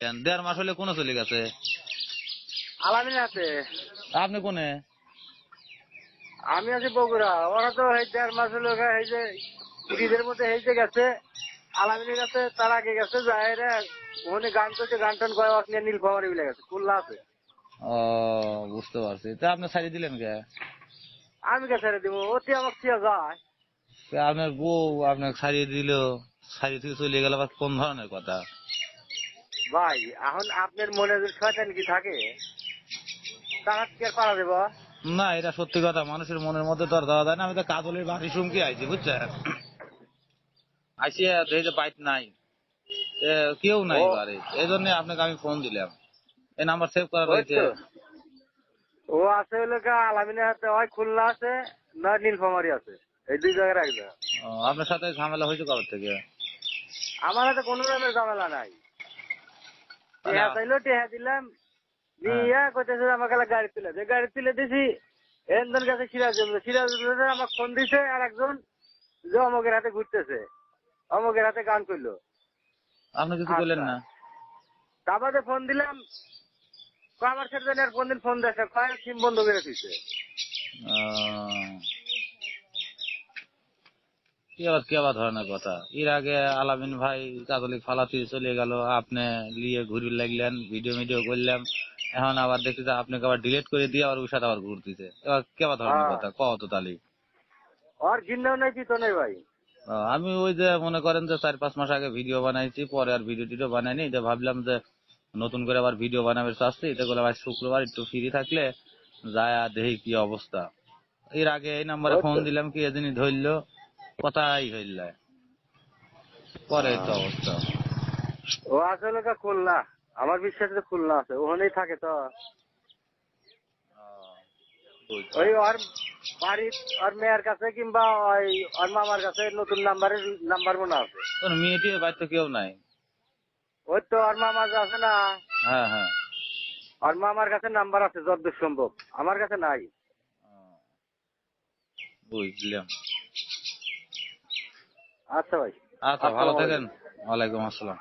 কেন? দেড় মাস হলে কোনো চলে গেছে? আলামিন আছে। আপনি কোনে? আমি আছি বগুড়া। ওরা তো এই দেড় মাস হলো এই যে ঈদের মধ্যে হেঁটে গেছে আলামিনের কাছে তার আগে গেছে ওখানে গান করছে গান টান করে নিয়ে নীলফামারি মিলে গেছে খুলনা আছে। ও বুঝতে পারছি। তা আপনি ছাড়িয়ে দিলেন কে? আমি কে ছেড়ে দিব? অতি আমার ছিয়া যায়। আপনার বউ আপনাকে ছাড়িয়ে দিল ছাড়িয়ে থেকে চলে গেল আবার কোন ধরনের কথা? ভাই এখন আপনার মনে যদি শয়তান কি থাকে তার কি আর পারা দেবো না এটা সত্যি কথা মানুষের মনের মধ্যে তো আর দেওয়া যায় না। আমি তো কাজলের বাড়ি সুমকি আইছি বুঝছেন? আইসিয়া দেখি যে বাইট নাই। কেউ নাই বাড়ি এই জন্য আপনাকে আমি ফোন দিলাম। এই নাম্বার সেভ করা রয়েছে। ও আছে হলো আলামিনের হাতে হয় খুলনা আছে না নীলফামারি আছে। এই দুই জায়গায় রাখবে আপনার সাথে ঝামেলা হয়েছে কবে থেকে? আমার হাতে কোনো রকমের ঝামেলা নাই। টেহা চাইলো টেহা দিলাম। দিয়া কইতেছে আমাকে গাড়ি তুলে যে গাড়ি তুলে দিছি একজন কাছে সিরাজ সিরাজ আমার ফোন দিছে আর একজন যে অমকের হাতে ঘুরতেছে। অমকের হাতে গান করল আপনি কিছু করলেন না। তারপরে ফোন দিলাম। কয় আমার সাথে আর ফোন দেখে কয় সিম বন্ধ করে দিছে। আহ, কি আবার ধরনের কথা? এর আগে আলামিন ভাই কাতলিক ফালাতি চলে গেল আপনি নিয়ে ঘুরি লাগলেন ভিডিও ভিডিও করলাম এখন আবার দেখি যে আপনাকে আবার ডিলিট করে দিয়ে আবার ওর সাথে আবার ঘুরতেছে এবার কি আবার ধরনের হ্যাঁ। কথা? কত তালি আর ঘিন্নাও নাই কি তো নেই ভাই। আমি ওই যে মনে করেন যে চার পাঁচ মাস আগে ভিডিও বানাইছি পরে আর ভিডিও টিডিও বানাইনি যে ভাবলাম যে নতুন করে আবার ভিডিও বানাবে চাচ্ছি এটা করলে আবার শুক্রবার একটু ফ্রি থাকলে যায় আর দেখি কি অবস্থা। এর আগে এই নাম্বারে ফোন দিলাম কি এদিনই ধরলো কথাই হইল। পরে তো অবস্থা। ও আসলে কা খুলনা। আমার বিশ্বাস তো খুলনা আছে। ওখানেই থাকে তো। ওই ওর বাড়ির ওর মেয়ের কাছে কিংবা ওই ওর মামার কাছে নতুন নাম্বারের নাম্বার মনে আছে। মেয়েটি বাড়িতে কেউ নাই? ওই তো ওর মামা আছে না। হ্যাঁ হ্যাঁ। ওর মামার কাছে নাম্বার আছে যতদূর সম্ভব। আমার কাছে নাই। বুঝলাম। আচ্ছা ভাই। আচ্ছা ভালো থাকেন। ওয়ালাইকুম আসসালাম।